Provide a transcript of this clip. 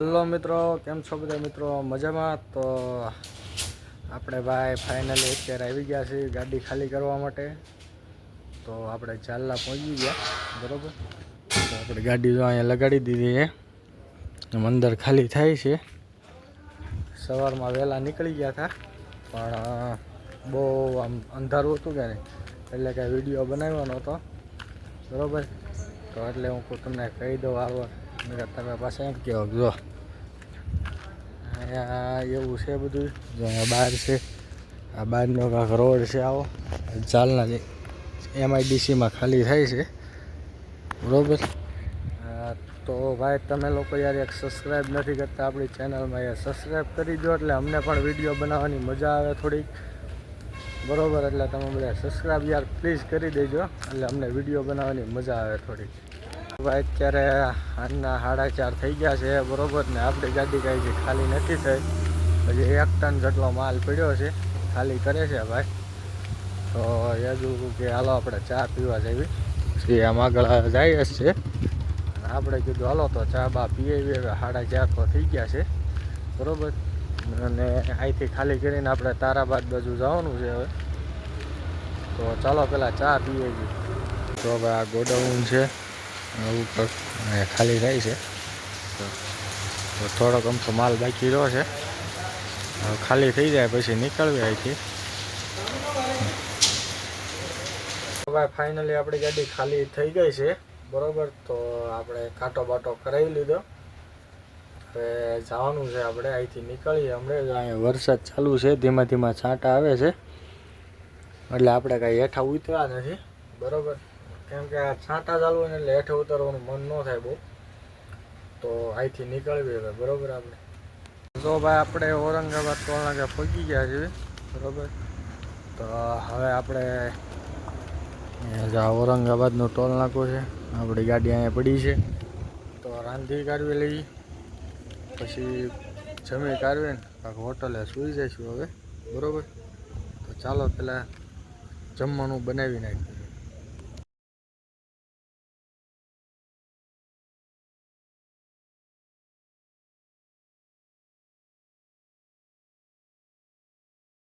Hello મિત્રો, કેમ છો બધા મિત્રો? મજામાં? તો આપણે ભાઈ ફાઇનલી અત્યારે આવી ગયા છીએ ગાડી ખાલી કરવા માટે. તો આપણે ચાલલા પહોંચી ગયા, બરાબર? તો આપણે ગાડી જો અહીંયા લગાડી દીધી છે. મંદર ખાલી થાય છે. સવારમાં વહેલા નીકળી ગયા હતા, પણ બહુ આમ અંધારું હતું કે નહીં, એટલે કાંઈ વીડિયો બનાવ્યો નહોતો. બરાબર? તો એટલે હું તમને કહી દઉં આવો મેં તમે પાસે એમ કહો જો. અહીંયા એવું છે બધું. જો અહીંયા બહાર છે. આ બહારનો કાંક રોડ છે આવો. ચાલના જે એમઆઈડીસીમાં ખાલી થાય છે. બરાબર? તો ભાઈ તમે લોકો યાર એક સબસ્ક્રાઈબ નથી કરતા આપણી ચેનલમાં યાર સબસ્ક્રાઈબ કરી દો એટલે અમને પણ વીડિયો બનાવવાની મજા આવે થોડીક. બરોબર? એટલે તમે બધા સબસ્ક્રાઈબ યાર પ્લીઝ કરી દેજો એટલે અમને વીડિયો બનાવવાની મજા આવે થોડીક. ભાઈ અત્યારે આજના સાડા ચાર થઈ ગયા છે, બરોબર ને? આપણી ગાડી કાંઈ છે ખાલી નથી થઈ. હજી એક ટન જેટલો માલ પડ્યો છે, ખાલી કરે છે ભાઈ. તો હજુ કે હાલો આપણે ચા પીવા જઈએ. પછી આમ આગળ જાય જ છે. આપણે કીધું હાલો તો ચા બા પીએ સાડા ચાર તો થઈ ગયા છે, બરોબર. અને અહીંથી ખાલી કરીને આપણે તારાબાદ બાજુ જવાનું છે હવે. તો ચાલો પેલા ચા પીએ તો હવે આ ગોડાઉન છે. આવું કંઈક ખાલી થાય છે. તો થોડોક આમ અમથો માલ બાકી રહ્યો છે. ખાલી થઈ જાય પછી નીકળવી અહીંથી. ભાઈ ફાઇનલી આપણી ગાડી ખાલી થઈ ગઈ છે. બરોબર? તો આપણે કાંટો બાટો કરાવી લીધો. હવે જવાનું છે આપણે અહીંથી નીકળીએ હમણાં જ. અહીંયા વરસાદ ચાલુ છે. ધીમા ધીમા છાંટા આવે છે. એટલે આપણે કાંઈ હેઠા ઉતર્યા નથી. બરોબર? કેમ કે આ છાંટા ચાલુ હોય એટલે હેઠે ઉતરવાનું મન ન થાય બહુ. તો અહીંથી નીકળવી હવે, બરોબર આપણે? તો ભાઈ, આપણે ઔરંગાબાદ ટોલનાકે પહોંચી ગયા છીએ બરોબર? તો હવે આપણે જે ઔરંગાબાદનું ટોલ નાકું છે, આપણી ગાડી અહીંયા પડી છે. તો રાંધી કાઢવી લઈ, પછી જમી કાઢવીને કાંક હોટલે સૂઈ જઈશું હવે, બરોબર? તો ચાલો પહેલાં જમવાનું બનાવી નાખીએ.